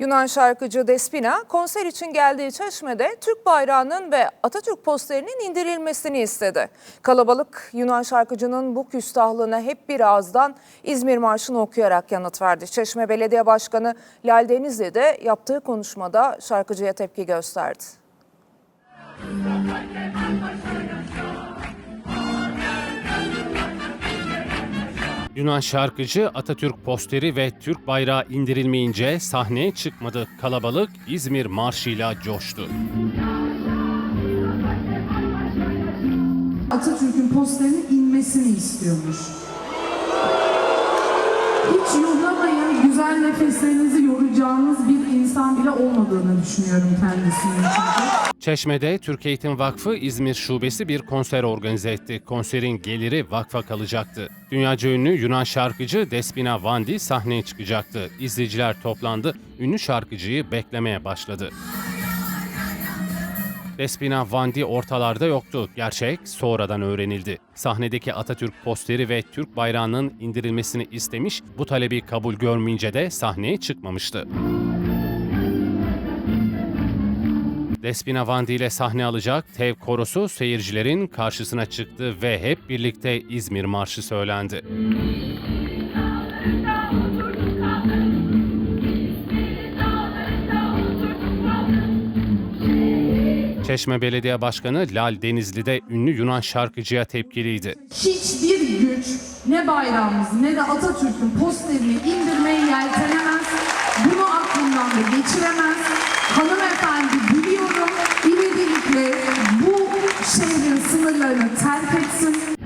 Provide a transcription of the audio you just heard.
Yunan şarkıcı Despina konser için geldiği Çeşme'de Türk bayrağının ve Atatürk posterinin indirilmesini istedi. Kalabalık Yunan şarkıcının bu küstahlığına hep bir ağızdan İzmir Marşı'nı okuyarak yanıt verdi. Çeşme Belediye Başkanı Lal Denizli de yaptığı konuşmada şarkıcıya tepki gösterdi. Yunan şarkıcı Atatürk posteri ve Türk bayrağı indirilmeyince sahneye çıkmadı. Kalabalık İzmir marşıyla coştu. Atatürk'ün posterinin inmesini istiyormuş. Hiç yollamayın, güzel nefeslerinizi yoracağınız bir insan bile olmadığını düşünüyorum kendisinin. Çeşme'de Türk Eğitim Vakfı İzmir Şubesi bir konser organize etti. Konserin geliri vakfa kalacaktı. Dünyaca ünlü Yunan şarkıcı Despina Vandi sahneye çıkacaktı. İzleyiciler toplandı, ünlü şarkıcıyı beklemeye başladı. Despina Vandi ortalarda yoktu. Gerçek sonradan öğrenildi. Sahnedeki Atatürk posteri ve Türk bayrağının indirilmesini istemiş, bu talebi kabul görmeyince de sahneye çıkmamıştı. Despina Vandi ile sahne alacak Tev Korosu seyircilerin karşısına çıktı ve hep birlikte İzmir Marşı söylendi. Çeşme Belediye Başkanı Lal Denizli de ünlü Yunan şarkıcıya tepkiliydi. Hiçbir güç ne bayrağımızı ne de Atatürk'ün posterini indirmeye yeltenemez. Bunu aklından da geçiremez. Hanımefendi biliyorum ivedilikle bu şehrin sınırlarını terk etsin.